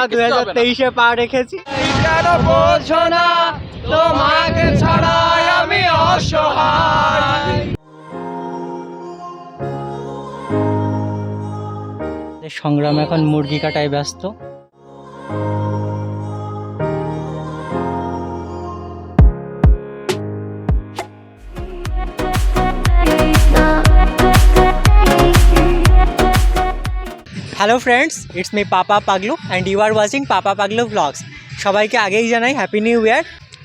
আমরা দু দুই হাজার তেইশে পা রেখেছি। বোঝো না? তোমাকে ছাড়াই আমি অসহায়। সংগ্রাম এখন মুরগি কাটায় ব্যস্ত। Hello friends it's me Papa Paglu and you are watching Papa Paglu blogs সবাইকে আগেই জানাই হ্যাপি নিউ ইয়ার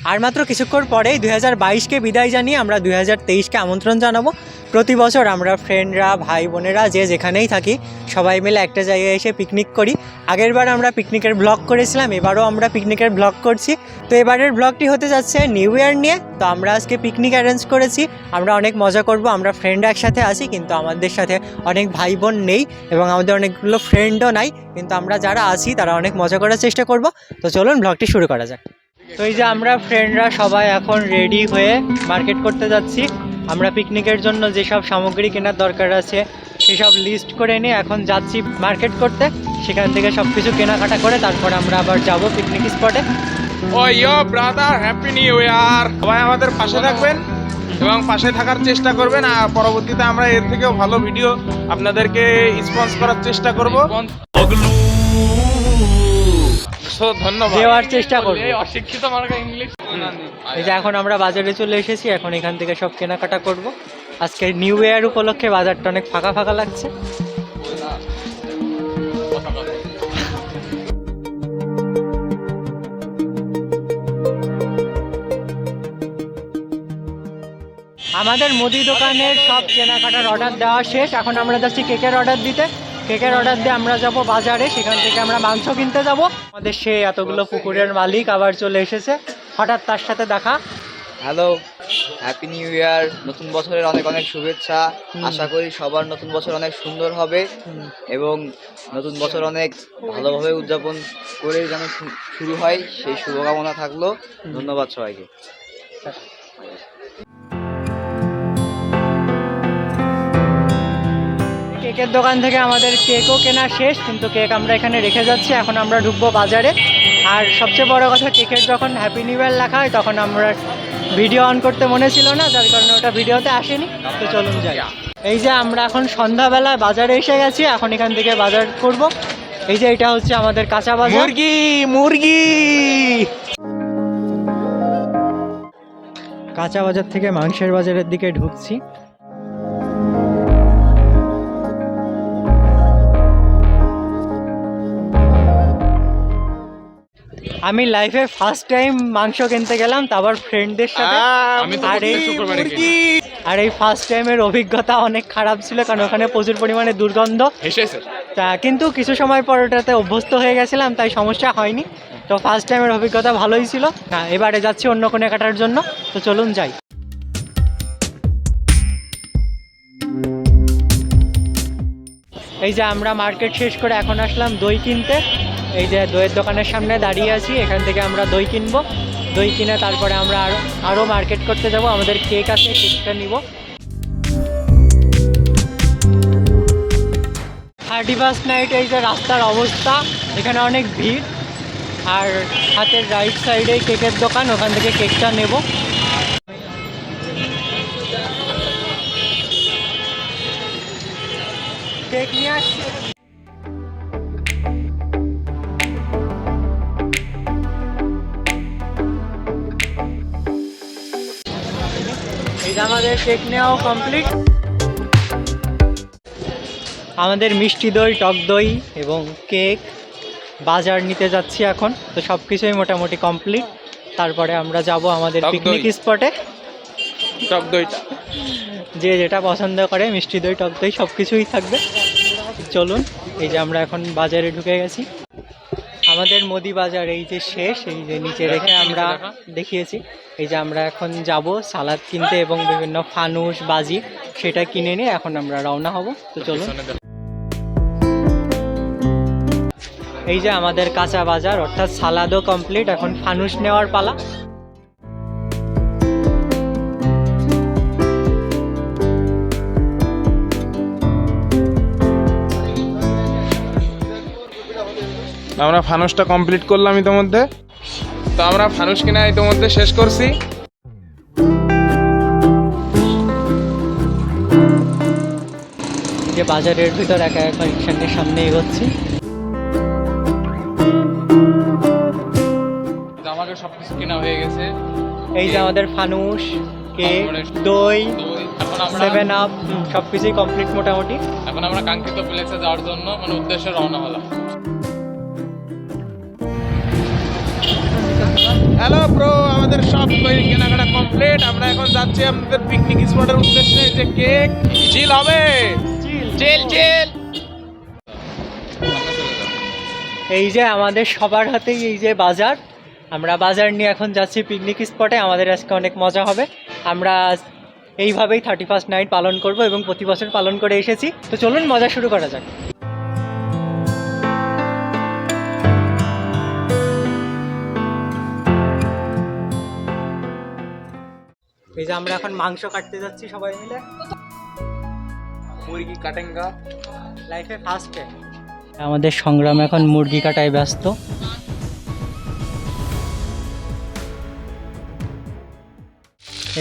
আর মাত্র কিছুক্ষণ পরেই দু হাজার বাইশকে বিদায় জানিয়ে আমরা দু হাজার তেইশকে আমন্ত্রণ জানাব। প্রতি বছর আমরা ফ্রেন্ডরা ভাই বোনেরা যে যেখানেই থাকি, সবাই মিলে একটা জায়গায় এসে পিকনিক করি। আগেরবার আমরা পিকনিকের ব্লগ করেছিলাম, এবারও আমরা পিকনিকের ব্লগ করছি। তো এবারের ব্লগটি হতে যাচ্ছে নিউ ইয়ার নিয়ে। তো আমরা আজকে পিকনিক অ্যারেঞ্জ করেছি। আমরা অনেক মজা করব, আমরা ফ্রেন্ড একসাথে আছি, কিন্তু আমাদের সাথে অনেক ভাই বোন নেই এবং আমাদের অনেকগুলো ফ্রেন্ডও নাই। কিন্তু আমরা যারা আছি, তারা অনেক মজা করার চেষ্টা করব। তো চলুন ব্লগটি শুরু করা যাক। তো এই যে আমরা ফ্রেন্ডরা সবাই এখন রেডি হয়ে মার্কেট করতে যাচ্ছি। আমরা পিকনিকের জন্য যেসব সামগ্রী কেনার দরকার আছে সেসব লিস্ট করে নিয়ে এখন যাচ্ছি মার্কেট করতে। সেখান থেকে সব কিছু কেনাকাটা করে তারপর আমরা আবার যাব পিকনিক স্পটে ও yo brother happy new year সবাই আমাদের পাশে থাকবেন এবং পাশে থাকার চেষ্টা করবেন। আর পরবর্তীতে আমরা এর থেকেও ভালো ভিডিও আপনাদেরকে স্পন্স করার চেষ্টা করব। সো ধন্যবাদ। দেওয়ার চেষ্টা করব। অশিক্ষিত মার্কা ইংলিশ এই যে এখন আমরা বাজারে চলে এসেছি এখন এখান থেকে সব কেনাকাটা করব। আজকে নিউ ইয়ার উপলক্ষে বাজারটা অনেক ফাঁকা ফাঁকা লাগছে। আমাদের মুদি দোকানের সব কেনাকাটার অর্ডার দেওয়া শেষ। এখন আমরা যাচ্ছি কেকের অর্ডার দিতে। কেকের অর্ডার দিয়ে আমরা যাব বাজারে সেখান থেকে আমরা মাংস কিনতে যাব। আমাদের সে এতগুলো পুকুরের মালিক আবার চলে এসেছে হঠাৎ তার সাথে দেখা। হ্যালো হ্যাপি নিউ ইয়ার নতুন বছরের অনেক অনেক শুভেচ্ছা আশা করি সবার নতুন বছর অনেক সুন্দর হবে এবং নতুন বছর অনেক ভালোভাবে উদযাপন করে যেন শুরু হয় সেই শুভকামনা থাকল। ধন্যবাদ সবাইকে। কেকের দোকান থেকে আমাদের কেকও কেনা শেষ কিন্তু কেক আমরা এখানে রেখে যাচ্ছি। এখন আমরা ঢুকবো বাজারে। আর সবচেয়ে বড় কথা কেকের যখন হ্যাপি নিউ ইয়ার লেখা হয় তখন আমরা ভিডিও অন করতে মনে ছিল না যার কারণে ওটা ভিডিওতে আসেনি। তো চলুন যাই। এই যে আমরা এখন সন্ধ্যাবেলায় বাজারে এসে গেছি এখন এখান থেকে বাজার করব। এই যে এটা হচ্ছে আমাদের কাঁচা বাজার। মুরগি মুরগি! কাঁচা বাজার থেকে মাংসের বাজারের দিকে ঢুকছি। আমি লাইফে ফার্স্ট টাইম মাংস কিনতে গেলাম তারপর ফ্রেন্ডদের সাথে। আমি তো প্রত্যেক শুক্রবারে মুরগি। আর এই ফার্স্ট টাইমের অভিজ্ঞতা অনেক খারাপ ছিল কারণ ওখানে প্রচুর পরিমাণে দুর্গন্ধ। তা কিন্তু কিছু সময় পর ওটাতে অভ্যস্ত হয়ে গেছিলাম তাই সমস্যা হয়নি। তো ফার্স্ট টাইমের অভিজ্ঞতা ভালোই ছিল। না এবারে যাচ্ছি অন্য কোনো কাটার জন্য। তো চলুন যাই। এই যে আমরা মার্কেট শেষ করে এখন আসলাম দই কিনতে। এই যে দইয়ের দোকানের সামনে দাঁড়িয়ে আছি, এখান থেকে আমরা দই কিনবো। দই কিনে তারপরে আমরা আরও আরও মার্কেট করতে যাব, আমাদের কেক আছে কেকটা নিব। থার্টি ফার্স্ট নাইট এই যে রাস্তার অবস্থা, এখানে অনেক ভিড়। আর হাতের রাইট সাইডে কেকের দোকান, ওখান থেকে কেকটা নেব। কেক নিয়ে আসছি। আমাদের কেক নেওয়াও কমপ্লিট আমাদের মিষ্টি দই টক দই এবং কেক বাজার নিতে যাচ্ছি এখন। তো সব কিছুই মোটামুটি কমপ্লিট তারপরে আমরা যাব আমাদের পিকনিক স্পটে টক দইটা। যে যেটা পছন্দ করে মিষ্টি দই টক দই সব কিছুই থাকবে। চলুন এই যে আমরা এখন বাজারে ঢুকে গেছি। আমাদের মোদি বাজার এই যে শেষ এই যে নিচে রেখে আমরা দেখিয়েছি। এই যে আমরা এখন যাব সালাদ কিনতে এবং বিভিন্ন ফানুস বাজি সেটা কিনে নিয়ে এখন আমরা রওনা হব। তো চলুন। এই যে আমাদের কাঁচা বাজার অর্থাৎ সালাদও কমপ্লিট এখন ফানুস নেওয়ার পালা। আমরা ফানুসটা কমপ্লিট করলাম ইতিমধ্যে। তো আমরা ফানুস কিনা ইতিমধ্যে শেষ করছি। যে বাজারের ভিতর একা একা রিক্সা নিয়ে সামনে এগোচ্ছি। আমাদের সব কিছু কেনা হয়ে গেছে। এই যে আমাদের ফানুস কেক দই সেভেন আপ সব কিছুই কমপ্লিট মোটামুটি। এখন আমরা কাঙ্ক্ষিত প্লেসে যাওয়ার জন্য মানে উদ্দেশ্যে রওনা হলাম। হ্যালো ব্রো আমাদের সব কেনাকাটা কমপ্লিট আমরা এখন যাচ্ছি আমাদের পিকনিক স্পটের উদ্দেশ্যে যে কেক চিল হবে। চিল চিল এই যে আমাদের সবার হাতেই এই যে বাজার। আমরা বাজার নিয়ে এখন যাচ্ছি পিকনিক স্পটে আমাদের আজকে অনেক মজা হবে। আমরা এইভাবেই থার্টি ফার্স্ট নাইট পালন করব এবং প্রতি বছর পালন করে এসেছি। তো চলুন মজা শুরু করা যাক। এই যে আমরা এখন মাংস কাটতে যাচ্ছি সবাই মিলে। মুরগি কাটেঙ্গা লাইফে ফার্স্ট আমাদের সংগ্রাম এখন মুরগি কাটায় ব্যস্ত।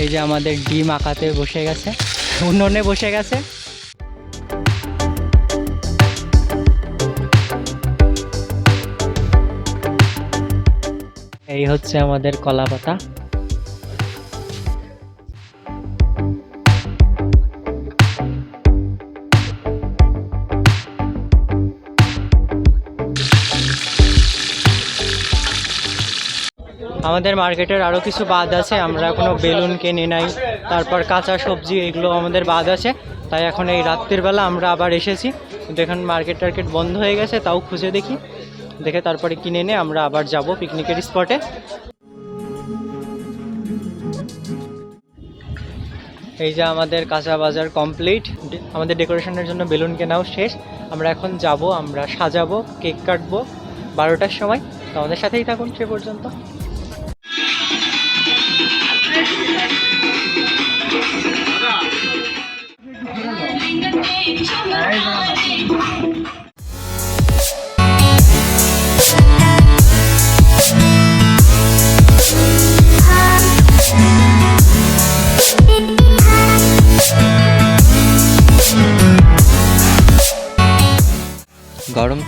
এই যে আমাদের ডিম আঁকাতে বসে গেছে, উনুনে বসে গেছে। এই হচ্ছে আমাদের কলা পাতা আমাদের মার্কেটের আরও কিছু বাদ আছে, আমরা এখনও বেলুন কিনে নাই, তারপর কাঁচা সবজি, এগুলো আমাদের বাদ আছে, তাই এখন এই রাত্রির বেলা আমরা আবার এসেছি। কিন্তু এখন মার্কেট টার্কেট বন্ধ হয়ে গেছে, তাও খুঁজে দেখি। দেখে তারপরে কিনে এনে আমরা আবার যাব পিকনিকের স্পটে এই যে আমাদের কাঁচা বাজার কমপ্লিট আমাদের ডেকোরেশনের জন্য বেলুন কেনাও শেষ। আমরা এখন যাব, আমরা সাজাবো কেক কাটবো, বারোটার সময়। তো আমাদের সাথেই থাকুন সে পর্যন্ত। গরম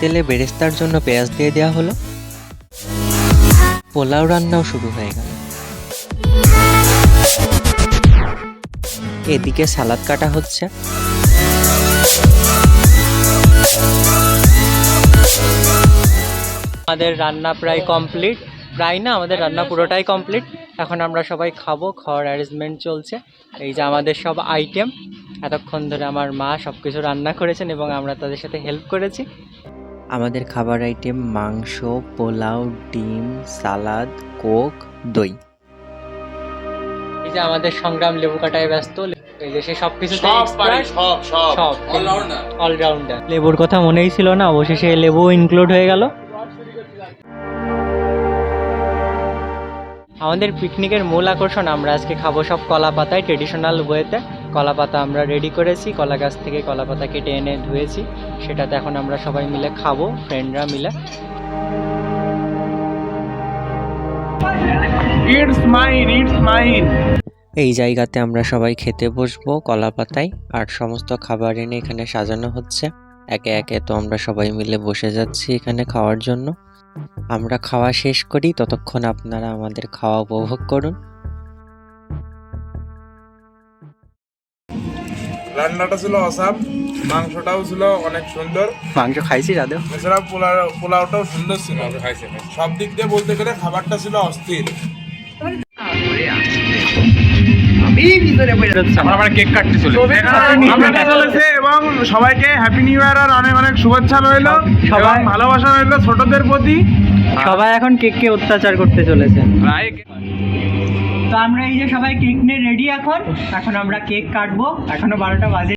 তেলে বেরেস্তার জন্য পেঁয়াজ দিয়ে দেওয়া হলো। পোলাও রান্নাও শুরু হয়ে গেল। এদিকে সালাদ কাটা হচ্ছে। আমাদের রান্না প্রায় কমপ্লিট। প্রায় না আমাদের রান্না পুরোটাই কমপ্লিট। এখন আমরা সবাই খাব খাওয়ার অ্যারেঞ্জমেন্ট চলছে। এই যে আমাদের সব আইটেম এতক্ষণ ধরে আমার মা সব কিছু রান্না করেছেন এবং আমরা তাদের সাথে হেল্প করেছি। আমাদের খাবার আইটেম মাংস পোলাও ডিম সালাদ কোক দই। এই যে আমাদের সংগ্রাম লেবু কাটায় ব্যস্ত এই যে সে সব কিছু সব পারি সব সব। সব। অলরাউন্ডার অলরাউন্ডার লেবুর কথা মনেই ছিল না অবশেষে লেবু ইনক্লুড হয়ে গেল। আমাদের পিকনিকের মূল আকর্ষণ আমরা আজকে খাব সব কলা পাতায় ট্রেডিশনাল ওয়েতে কলা পাতা আমরা রেডি করেছি কলা গাছ থেকে কলা পাতা কেটে এনে ধুয়েছি। সেটাতে এখন আমরা সবাই মিলে খাব ফ্রেন্ডরা মিলে। ইটস মাইন ইটস মাইন এই জায়গাতে আমরা সবাই খেতে বসবো কলা পাতায় আর সমস্ত খাবার এনে এখানে সাজানো হচ্ছে। একে একে তো আমরা সবাই মিলে বসে যাচ্ছি এখানে খাওয়ার জন্য। আমরা খাওয়া শেষ করি ততক্ষণ আপনারা আমাদের খাওয়া উপভোগ করুন। রান্নাটা ছিল অসাম মাংসটাও ছিল অনেক সুন্দর। মাংস খাইছি দাদু এছাড়া পোলাও পোলাওটাও সুন্দর ছিল। সব দিক দিয়ে বলতে গেলে খাবারটা ছিল অস্থির। আমরা কেক কাটতে চলে এবং সবাইকে হ্যাপি নিউ ইয়ার আর অনেক অনেক শুভেচ্ছা রইল সবাই- এবং ভালোবাসা রইল ছোটদের প্রতি। সবাই এখন কেককে অত্যাচার করতে চলেছে। তো আমরা এই যে সবাই কেক নিয়ে রেডি এখন এখন আমরা কেক কাটবো। এখনও বারোটা বাজে।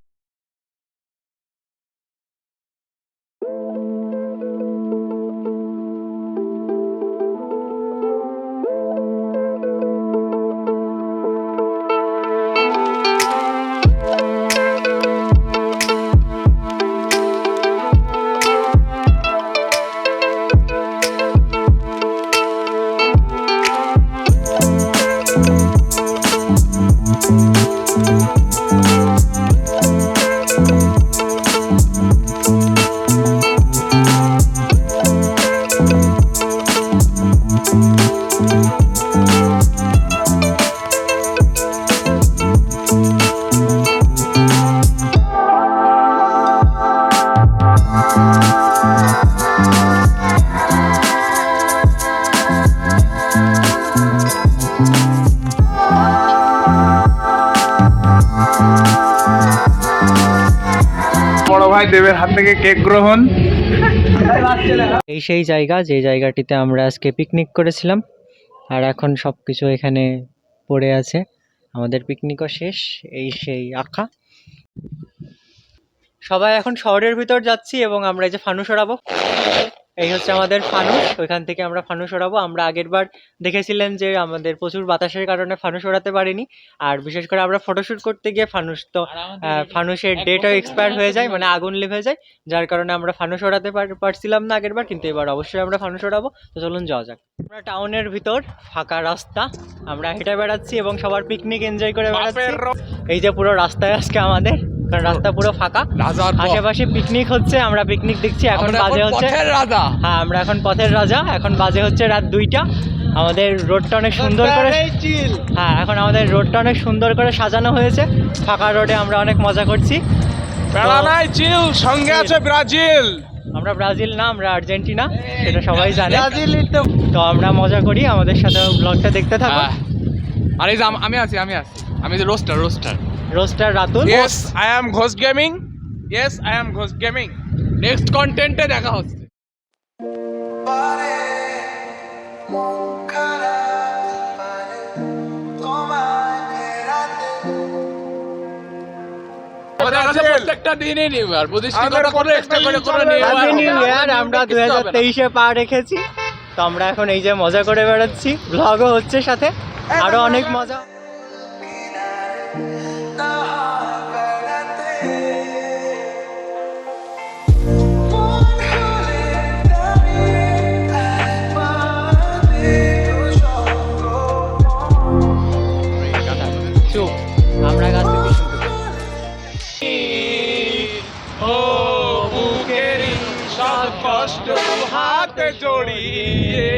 দেবের হাত থেকে কেক গ্রহণ। এই সেই জায়গা, যে জায়গাটিতে আমরা আজকে পিকনিক করেছিলাম। আর এখন সব কিছু এখানে পড়ে আছে। আমাদের পিকনিকও শেষ, এই সেই আঁকা। সবাই এখন শহরের ভিতর যাচ্ছি এবং আমরা এই যে ফানুস ওড়াবো এই হচ্ছে আমাদের ফানুস। ওইখান থেকে আমরা ফানুস ওড়াবো। আমরা আগের বার দেখেছিলেন যে আমাদের প্রচুর বাতাসের কারণে ফানুস ওড়াতে পারিনি। আর বিশেষ করে আমরা ফটোশ্যুট করতে গিয়ে ফানুস তো ফানুসের ডেটও এক্সপায়ার হয়ে যায় মানে আগুন লিভে যায় যার কারণে আমরা ফানুস ওড়াতে পার- পারছিলাম না আগের বার কিন্তু এবার অবশ্যই আমরা ফানুস ওড়াবো। তো চলুন যাওয়া যাক। আমরা টাউনের ভিতর ফাঁকা রাস্তা। আমরা হেঁটে বেড়াচ্ছি এবং সবার পিকনিক এনজয় করে বেড়াচ্ছি। এই যে পুরো রাস্তায় আজকে আমাদের কারণ রাস্তা পুরো ফাঁকা। রাজার আশেপাশে পিকনিক হচ্ছে আমরা পিকনিক দেখছি এখন বাজে হচ্ছে রাজা। হ্যাঁ আমরা এখন পথের রাজা এখন বাজে হচ্ছে রাত দুইটা। আমাদের রোডটা অনেক সুন্দর করে হ্যাঁ এখন আমাদের রোডটা অনেক সুন্দর করে সাজানো হয়েছে। ফাঁকা রোডে আমরা অনেক মজা করছি। চিল সঙ্গে আছে ব্রাজিল। আমরা ব্রাজিল না আমরা আর্জেন্টিনা সেটা সবাই জানে। তো আমরা মজা করি আমাদের সাথে ব্লগটা দেখতে থাকো। হ্যাঁ। আর এই যে আম- আমি আছি আমি আছি। আমি যে roster roster roster Ratul yes I am Ghosh gaming yes I am Ghosh gaming next কন্টেন্টে দেখা হচ্ছে। আমরা দু হাজার তেইশে পা রেখেছি। তো আমরা এখন এই যে মজা করে বেড়াচ্ছি। ব্লগও হচ্ছে সাথে। আরও অনেক মজা। কষ্ট হাতে জড়িয়ে।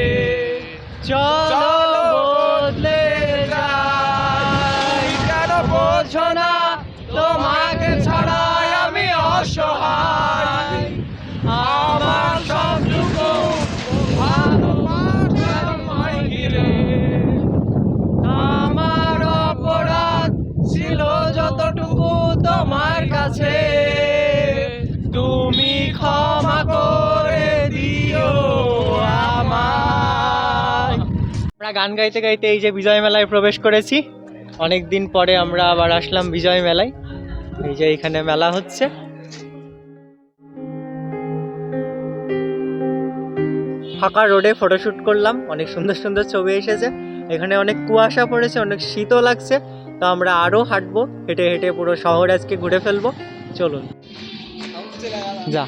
চলো গান গাইতে গাইতে এই যে বিজয় মেলায় প্রবেশ করেছি। অনেক দিন পরে আমরা আবার আসলাম বিজয় মেলায়। এই যে এখানে মেলা হচ্ছে। ফাঁকা রোডে ফটোশ্যুট করলাম। অনেক সুন্দর সুন্দর ছবি এসেছে। এখানে অনেক কুয়াশা পড়েছে, অনেক শীতও লাগছে। তো আমরা আরও হাঁটবো, হেঁটে হেঁটে পুরো শহর আজকে ঘুরে ফেলব। চলুন। যা।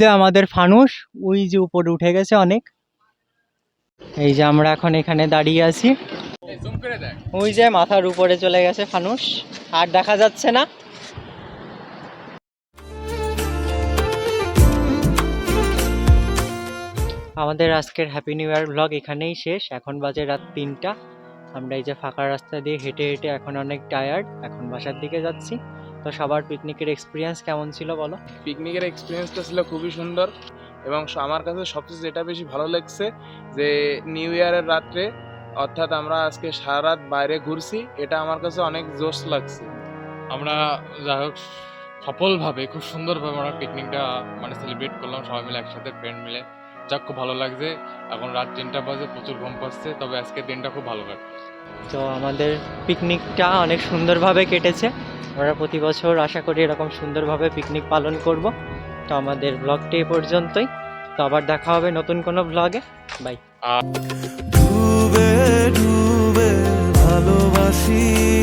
যে আমাদের ফানুস ওই যে উপরে উঠে গেছে অনেক। এই যে আমরা এখন এখানে দাঁড়িয়ে আছি। ওই যে মাথার উপরে চলে গেছে ফানুস আর দেখা যাচ্ছে না। আমাদের আজকের হ্যাপি নিউ ইয়ার ব্লগ এখানেই শেষ। এখন বাজে রাত তিনটা। আমরা এই যে ফাঁকা রাস্তা দিয়ে হেঁটে হেঁটে এখন অনেক টায়ার্ড এখন বাসার দিকে যাচ্ছি। তো সবার পিকনিকের এক্সপিরিয়েন্স কেমন ছিল বলো? পিকনিকের এক্সপিরিয়েন্সটা ছিল খুবই সুন্দর এবং আমার কাছে সবচেয়ে যেটা বেশি ভালো লাগছে যে নিউ ইয়ারের রাত্রে অর্থাৎ আমরা আজকে সারা রাত বাইরে ঘুরছি, এটা আমার কাছে অনেক জোশ লাগছে। আমরা যাই হোক, সফলভাবে, খুব সুন্দরভাবে আমরা পিকনিকটা মানে সেলিব্রেট করলাম সবাই মিলে একসাথে ফ্রেন্ড মিলে। যাক খুব ভালো লাগছে। এখন রাত তিনটা বাজে প্রচুর ঘুম পাচ্ছে তবে আজকের দিনটা খুব ভালো কাটছে তো আমাদের পিকনিকটা অনেক সুন্দরভাবে কেটেছে। আমরা প্রতি বছর আশা করি এরকম সুন্দরভাবে পিকনিক পালন করব। তো আমাদের ব্লগটি এ পর্যন্তই। তো আবার দেখা হবে নতুন কোনো ব্লগে। বাই। ভালোবাসি।